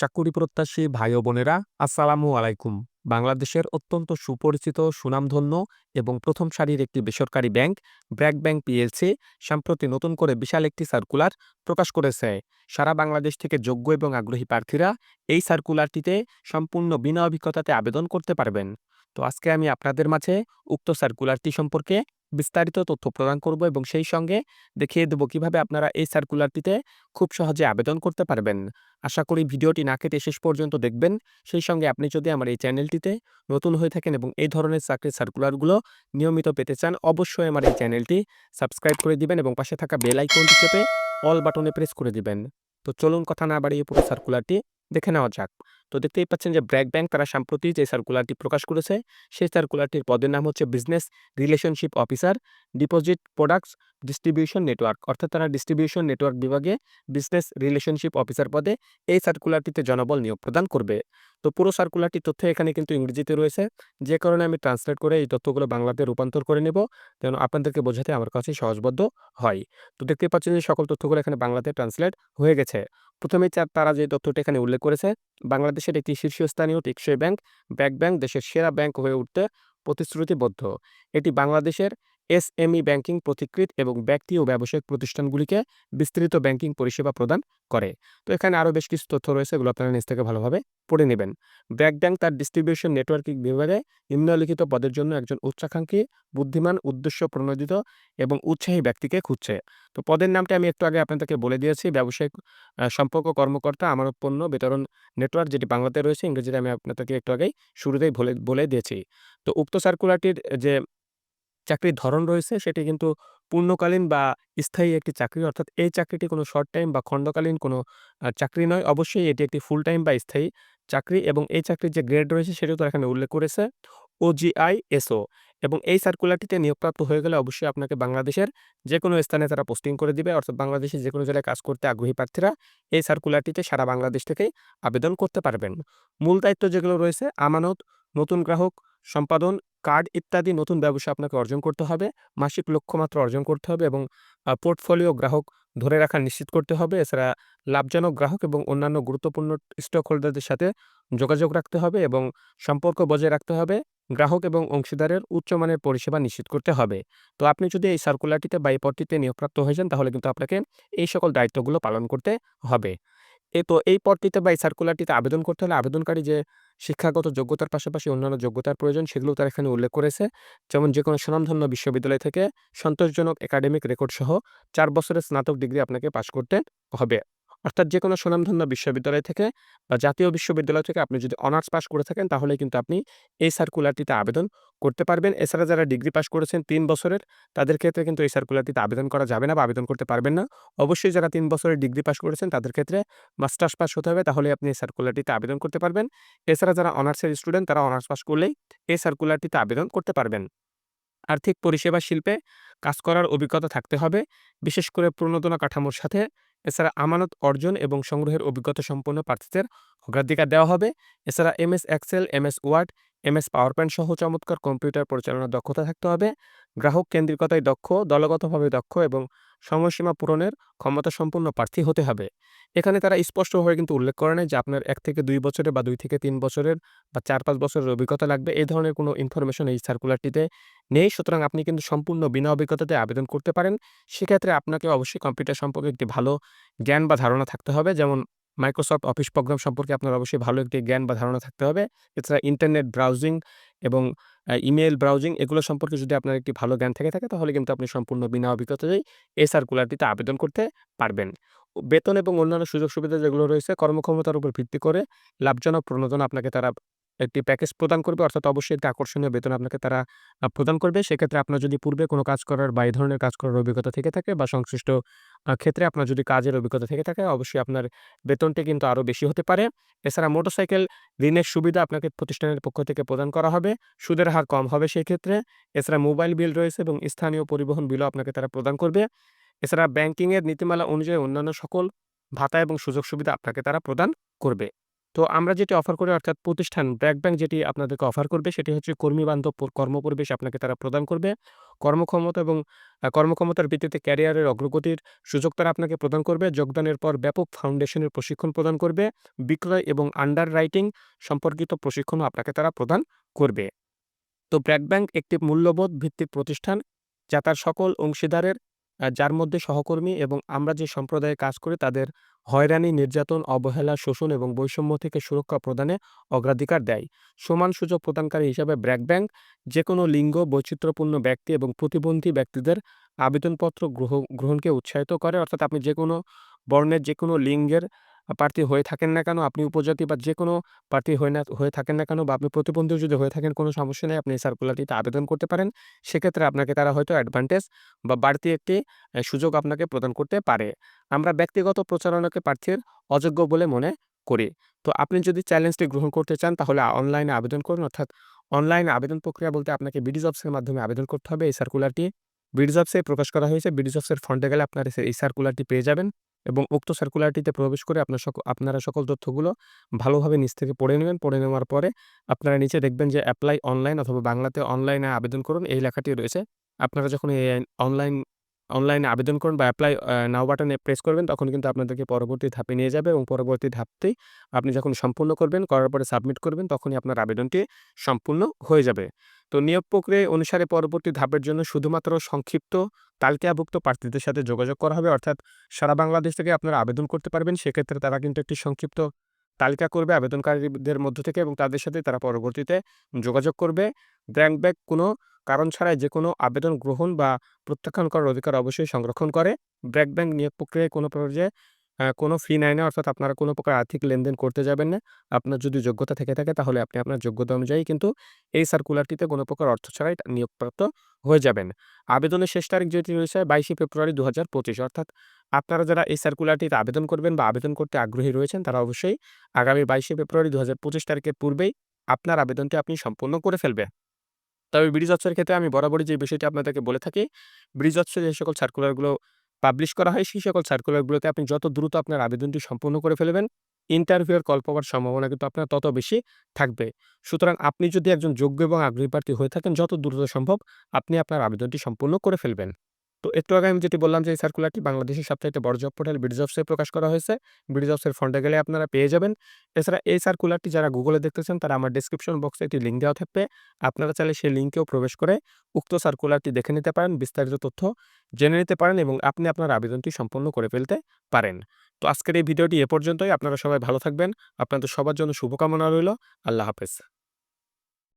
চাকুরি প্রত্যাশী ভাই বোনেরা, আসসালামু আলাইকুম। বাংলাদেশের অত্যন্ত সুপরিচিত, সুনামধন্য এবং প্রথম সারির একটি বেসরকারি ব্যাংক, ব্র্যাক ব্যাংক পিএলসি, সম্প্রতি নতুন করে বিশাল একটি সার্কুলার প্রকাশ করেছে। সারা বাংলাদেশ থেকে যোগ্য এবং আগ্রহী প্রার্থীরা এই সার্কুলারটিতে সম্পূর্ণ বিনা অভিজ্ঞতাতে আবেদন করতে পারবেন। তো আজকে আমি আপনাদের মাঝে উক্ত সার্কুলারটি সম্পর্কে বিস্তারিত তথ্য প্রদান করব এবং সেই সঙ্গে দেখিয়ে দেব কীভাবে আপনারা এই সার্কুলারটিতে খুব সহজে আবেদন করতে পারবেন। আশা করি ভিডিওটি না কেটে শেষ পর্যন্ত দেখবেন। সেই সঙ্গে আপনি যদি আমার এই চ্যানেলটিতে নতুন হয়ে থাকেন এবং এই ধরনের চাকরির সার্কুলারগুলো নিয়মিত পেতে চান, অবশ্যই আমার এই চ্যানেলটি সাবস্ক্রাইব করে দিবেন এবং পাশে থাকা বেল আইকনটি চেপে অল বাটনে প্রেস করে দিবেন। তো চলুন কথা না বাড়িয়ে পুরো সার্কুলারটি দেখে নেওয়া যাক। তো দেখতেই পাচ্ছেন যে ব্র্যাক ব্যাংক তারা সাম্প্রতি যে সার্কুলারটি প্রকাশ করেছে, সেই সার্কুলারটির পদের নাম হচ্ছে business relationship officer deposit products distribution network অর্থাৎ তারা ডিস্ট্রিবিউশন নেটওয়ার্ক বিভাগে বিজনেস রিলেশনশিপ অফিসার পদে এই সার্কুলারটিতে জনবল নিয়োগ প্রদান করবে। তো পুরো সার্কুলারটির তথ্য এখানে কিন্তু ইংরেজিতে রয়েছে। যে কারণে আমি ট্রান্সলেট করে এই তথ্যগুলো বাংলাতে রূপান্তর করে নেব, যেন আপনাদেরকে বোঝাতে আমার কাছে সহজবদ্ধ হয়। তো দেখতে পাচ্ছেন যে সকল তথ্যগুলো এখানে বাংলাতে ট্রান্সলেট হয়ে গেছে। প্রথমেই চার তারা যে তথ্যটি এখানে উল্লেখ করেছে, বাংলাদেশের একটি শীর্ষস্থানীয় টেকসই ব্যাংক ব্যাক ব্যাংক দেশের সেরা ব্যাংক হয়ে উঠতে প্রতিশ্রুতিবদ্ধ। এটি বাংলাদেশের এসএমই ব্যাংকিং প্রতিকৃত এবং ব্যক্তি ও ব্যবসায়িক প্রতিষ্ঠানগুলিকে বিস্তৃত ব্যাংকিং পরিষেবা প্রদান করে। তো এখানে আরও বেশ কিছু তথ্য রয়েছে, এগুলো আপনারা নিজ থেকে ভালোভাবে পড়ে নেবেন। ব্র্যাক ব্যাংক তার ডিস্ট্রিবিউশন নেটওয়ার্কিং বিভাগে নিম্নলিখিত পদের জন্য একজন উচ্চাকাঙ্ক্ষী, বুদ্ধিমান, উদ্দেশ্য প্রণোদিত এবং উৎসাহী ব্যক্তিকে খুঁজছে। তো পদের নামটা আমি একটু আগে আপনাদেরকে বলে দিয়েছি, ব্যবসায়িক সম্পর্ক কর্মকর্তা আমার পণ্য বিতরণ নেটওয়ার্ক যেটি বাংলাতে রয়েছে, ইংরেজিতে আমি আপনাদেরকে একটু আগেই শুরুতেই বলে বলে দিয়েছি। তো উক্ত সার্কুলারটির যে চাকরির ধরন রয়েছে, সেটি কিন্তু পূর্ণকালীন বা স্থায়ী একটি চাকরি। অর্থাৎ এই চাকরিটি কোনো শর্ট টাইম বা খণ্ডকালীন কোনো চাকরি নয়। অবশ্যই এটি একটি ফুল টাইম বা স্থায়ী চাকরি এবং এই চাকরির যে গ্রেড রয়েছে, সেটিও তো এখানে উল্লেখ করেছে। ওজিআই এসও এবং এই সার্কুলারটিতে নিয়োগপ্রাপ্ত হয়ে গেলে অবশ্যই আপনাকে বাংলাদেশের যে কোনো স্থানে তারা পোস্টিং করে দিবে। অর্থাৎ বাংলাদেশের যে কোনো জায়গায় কাজ করতে আগ্রহী প্রার্থীরা এই সার্কুলারটিতে সারা বাংলাদেশ থেকেই আবেদন করতে পারবেন। মূল দায়িত্ব যেগুলো রয়েছে, আমানত, নতুন গ্রাহক, সম্পাদন কার্ড ইত্যাদি নতুন ব্যবসা আপনাকে অর্জন করতে হবে। মাসিক লক্ষ্যমাত্রা অর্জন করতে হবে এবং পোর্টফোলিও গ্রাহক ধরে রাখা নিশ্চিত করতে হবে। এছাড়া লাভজনক গ্রাহক এবং অন্যান্য গুরুত্বপূর্ণ স্টক হোল্ডারদের সাথে যোগাযোগ রাখতে হবে এবং সম্পর্ক বজায় রাখতে হবে। গ্রাহক এবং অংশীদারের উচ্চমানের পরিষেবা নিশ্চিত করতে হবে। তো আপনি যদি এই সার্কুলারটিতে বা এই পদটিতে নিয়োগপ্রাপ্ত হয়ে যান, তাহলে কিন্তু আপনাকে এই সকল দায়িত্বগুলো পালন করতে হবে। এ তো এই পদটিতে বা এই সার্কুলারটিতে আবেদন করতে হলে আবেদনকারী যে শিক্ষাগত যোগ্যতার পাশাপাশি অন্যান্য যোগ্যতার প্রয়োজন সেগুলো তারা এখানে উল্লেখ করেছে। যেমন যে কোনো স্বনামধন্য বিশ্ববিদ্যালয় থেকে সন্তোষজনক একাডেমিক রেকর্ড সহ চার বছরের স্নাতক ডিগ্রি আপনাকে পাশ করতে হবে। অর্থাৎ যে কোনো স্বনামধন্য বিশ্ববিদ্যালয় থেকে বা জাতীয় বিশ্ববিদ্যালয় থেকে আপনি যদি অনার্স পাস করে থাকেন তাহলে কিন্তু আপনি এই সার্কুলারটিতে আবেদন করতে পারবেন। এছাড়া যারা ডিগ্রি পাস করেছেন তিন বছরের, তাদের ক্ষেত্রে কিন্তু এই সার্কুলারটিতে আবেদন করা যাবে না বা আবেদন করতে পারবেন না। অবশ্যই যারা তিন বছরের ডিগ্রি পাস করেছেন, তাদের ক্ষেত্রে মাস্টার্স পাস হতে হবে তাহলে আপনি এই সার্কুলারটিতে আবেদন করতে পারবেন। এছাড়া যারা অনার্সের স্টুডেন্ট, তারা অনার্স পাস করলেই এই সার্কুলারটিতে আবেদন করতে পারবেন। আর্থিক পরিষেবা শিল্পে কাজ করার অভিজ্ঞতা থাকতে হবে। বিশেষ করে প্রণোদনা কাঠামোর সাথে এছাড়া আমানত অর্জন এবং সংগ্রহের অভিজ্ঞতা সম্পন্ন প্রার্থীদের অগ্রাধিকার দেওয়া হবে। এছাড়া MS Excel MS Word MS PowerPoint সহ চমৎকার কম্পিউটার পরিচালনার দক্ষতা থাকতে হবে। গ্রাহক কেন্দ্রিকতায় দক্ষ, দলগতভাবে দক্ষ এবং সময়সীমা পূরণের ক্ষমতা সম্পন্ন প্রার্থী হতে হবে। এখানে তারা স্পষ্টভাবে কিন্তু উল্লেখ করে নেয় যে আপনার এক থেকে দুই বছরের বা দুই থেকে তিন বছরের বা চার পাঁচ বছরের অভিজ্ঞতা লাগবে। এই ধরনের কোনো ইনফরমেশন এই সার্কুলারটিতে নেই। সুতরাং আপনি কিন্তু সম্পূর্ণ বিনা অভিজ্ঞতাতে আবেদন করতে পারেন। সেক্ষেত্রে আপনাকে অবশ্যই কম্পিউটার সম্পর্কে একটি ভালো জ্ঞান বা ধারণা থাকতে হবে। যেমন মাইক্রোসফট অফিস প্রোগ্রাম সম্পর্কে আপনার অবশ্যই ভালো একটি জ্ঞান বা ধারণা থাকতে হবে। এছাড়া ইন্টারনেট ব্রাউজিং এবং ইমেল ব্রাউজিং এগুলো সম্পর্কে যদি আপনার একটি ভালো জ্ঞান থেকে থাকে, তাহলে কিন্তু আপনি সম্পূর্ণ বিনা অভিজ্ঞতাতেই এই সার্কুলারটিতে আবেদন করতে পারবেন। বেতন এবং অন্যান্য সুযোগ সুবিধা যেগুলো রয়েছে, কর্মক্ষমতার উপর ভিত্তি করে লাভজনক প্রণোদন আপনাকে তারা একটি প্যাকেজ প্রদান করবে, অর্থাৎ অবশ্যই একটি আকর্ষণীয় বেতন আপনাকে তারা প্রদান করবে। সেক্ষেত্রে আপনার যদি পূর্বে কোনো কাজ করার বা এই ধরনের কাজ করার অভিজ্ঞতা থেকে থাকে বা সংশ্লিষ্ট ক্ষেত্রে আপনার যদি কাজের অভিজ্ঞতা থেকে থাকে, অবশ্যই আপনার বেতনটি কিন্তু আরও বেশি হতে পারে। এছাড়া মোটরসাইকেল ঋণের সুবিধা আপনাকে প্রতিষ্ঠানের পক্ষ থেকে প্রদান করা হবে। সুদের হার কম হবে সেই ক্ষেত্রে এছাড়া মোবাইল বিল রয়েছে এবং স্থানীয় পরিবহন বিলও আপনাকে তারা প্রদান করবে। এছাড়া ব্যাংকিংয়ের নীতিমালা অনুযায়ী অন্যান্য সকল ভাতা এবং সুযোগ সুবিধা আপনাকে তারা প্রদান করবে। তো আমরা যেটি অফার করি, অর্থাৎ প্রতিষ্ঠান ব্র্যাক ব্যাংক যেটি আপনাদেরকে অফার করবে, সেটি হচ্ছে কর্মী-বান্ধব প কর্মপরিবেশ আপনাকে তারা প্রদান করবে। কর্মক্ষমতা এবং কর্মক্ষমতার ভিত্তিতে ক্যারিয়ারের অগ্রগতির সুযোগ তারা আপনাকে প্রদান করবে। যোগদানের পর ব্যাপক ফাউন্ডেশনের প্রশিক্ষণ প্রদান করবে। বিক্রয় এবং আন্ডার রাইটিং সম্পর্কিত প্রশিক্ষণও আপনাকে তারা প্রদান করবে। তো ব্র্যাক ব্যাংক একটি মূল্যবোধ ভিত্তিক প্রতিষ্ঠান, যা তার সকল অংশীদারের যার মধ্যে সহকর্মী এবং আমরা যে সম্প্রদায়ে কাজ করি, তাদের হয়রানি, নির্যাতন, অবহেলা, শোষণ এবং বৈষম্য থেকে সুরক্ষা প্রদানে অগ্রাধিকার দেয়। সমান সুযোগ প্রদানকারী হিসাবে ব্র্যাক ব্যাংক যে কোনো লিঙ্গ, বৈচিত্র্যপূর্ণ ব্যক্তি এবং প্রতিবন্ধী ব্যক্তিদের আবেদনপত্র গ্রহ গ্রহণকে উৎসাহিত করে। অর্থাৎ আপনি যে কোনো বর্ণের, যে কোনো লিঙ্গের প্রার্থী হয়ে থাকেন না কেন, আপনি উপজাতি বা যে কোনো প্রার্থী হয়ে না হয়ে থাকেন না কেন বা আপনি প্রতিবন্ধীও যদি হয়ে থাকেন কোনো সমস্যা নেই। আপনি সার্কুলারটিতে আবেদন করতে পারেন। সেক্ষেত্রে আপনাকে তারা হয়তো অ্যাডভান্টেজ বা বাড়তি একটি সুযোগ আপনাকে প্রদান করতে পারে। আমরা ব্যক্তিগত প্রচারণাকে প্রার্থীর অযোগ্য বলে মনে করি। তো আপনি যদি চ্যালেঞ্জটি গ্রহণ করতে চান তাহলে অনলাইনে আবেদন করুন। অর্থাৎ অনলাইনে আবেদন প্রক্রিয়া বলতে আপনাকে বিডিজবসের মাধ্যমে আবেদন করতে হবে। এই সার্কুলারটি বিডিজবসে প্রকাশ করা হয়েছে। বিডিজবসের ফ্রন্টে গেলে আপনারা এই সার্কুলারটি পেয়ে যাবেন এবং উক্ত সার্কুলারটিতে প্রবেশ করে আপনার সক আপনারা সকল তথ্যগুলো ভালোভাবে নিচ থেকে পড়ে নেবেন। পড়ে নেওয়ার পরে আপনারা নিচে দেখবেন যে অ্যাপ্লাই অনলাইন অথবা বাংলাতে অনলাইনে আবেদন করুন এই লেখাটি রয়েছে। আপনারা যখন এই অনলাইন অনলাইনে আবেদন করুন বা অ্যাপ্লাই নাও বাটনে প্রেস করবেন তখন কিন্তু আপনাদেরকে পরবর্তী ধাপে নিয়ে যাবে এবং পরবর্তী ধাপতেই আপনি যখন সম্পূর্ণ করবেন, করার পরে সাবমিট করবেন তখনই আপনার আবেদনটি সম্পূর্ণ হয়ে যাবে। তো নিয়োগ প্রক্রিয়া অনুসারে পরবর্তী ধাপের জন্য শুধুমাত্র সংক্ষিপ্ত তালিকাভুক্ত প্রার্থীদের সাথে যোগাযোগ করা হবে। অর্থাৎ সারা বাংলাদেশ থেকে আপনারা আবেদন করতে পারবেন। সেক্ষেত্রে তারা কিন্তু একটি সংক্ষিপ্ত তালিকা করবে আবেদনকারীদের মধ্য থেকে এবং তাদের সাথে তারা পরবর্তীতে যোগাযোগ করবে। ব্র্যাক ব্যাংক কোনো কারণ ছাড়াই যে কোনো আবেদন গ্রহণ বা প্রত্যাখ্যান করার অধিকার অবশ্যই সংরক্ষণ করে। ব্র্যাক ব্যাংক নিয়োগ প্রক্রিয়ায় কোনো পর্যায়ে কোনো ফি নেয় না। অর্থাৎ আপনারা কোনো প্রকার আর্থিক লেনদেন করতে যাবেন না। আপনার যদি যোগ্যতা থেকে থাকে তাহলে আপনি আপনার যোগ্যতা অনুযায়ী কিন্তু এই সার্কুলারটিতে কোনো প্রকার অর্থ ছাড়াই নিয়োগপ্রাপ্ত হয়ে যাবেন। আবেদনের শেষ তারিখ যেটি রয়েছে ২২শে ফেব্রুয়ারি ২০২৫ অর্থাৎ আপনারা যারা এই সার্কুলারটিতে আবেদন করবেন বা আবেদন করতে আগ্রহী রয়েছেন তারা অবশ্যই আগামী ২২শে ফেব্রুয়ারি ২০২৫ তারিখের পূর্বেই আপনার আবেদনটি আপনি সম্পূর্ণ করে ফেলবেন। তবে বিডিজবসের ক্ষেত্রে আমি বরাবরই যে বিষয়টি আপনাদেরকে বলে থাকি, ব্রিজ বিডিজবসে যে সকল সার্কুলারগুলো পাবলিশ করা হয় সেই সকল সার্কুলারগুলোতে আপনি যত দ্রুত আপনার আবেদনটি সম্পূর্ণ করে ফেলবেন, ইন্টারভিউয়ের কল পাওয়ার সম্ভাবনা কিন্তু আপনার তত বেশি থাকবে। সুতরাং আপনি যদি একজন যোগ্য এবং আগ্রহী প্রার্থী হয়ে থাকেন যত দ্রুত সম্ভব আপনি আপনার আবেদনটি সম্পূর্ণ করে ফেলবেন। তো একটু আগে আমি যেটি বললাম যে এই সার্কুলারটি বাংলাদেশের সবচাইতে বড় জব পোর্টাল বিডিজবসে প্রকাশ করা হয়েছে। বিডিজবসের ফ্রন্টে গেলে আপনারা পেয়ে যাবেন। এছাড়া এই সার্কুলারটি যারা গুগলে দেখতেছেন তারা আমার ডেসক্রিপশন বক্সে একটি লিঙ্ক দেওয়া থাকবে। আপনারা চাইলে সেই লিঙ্কেও প্রবেশ করে উক্ত সার্কুলারটি দেখে নিতে পারেন, বিস্তারিত তথ্য জেনে নিতে পারেন এবং আপনি আপনার আবেদনটি সম্পূর্ণ করে ফেলতে পারেন। তো আজকের এই ভিডিওটি এ পর্যন্তই। আপনারা সবাই ভালো থাকবেন। আপনাদের সবার জন্য শুভকামনা রইল। আল্লাহ হাফেজ।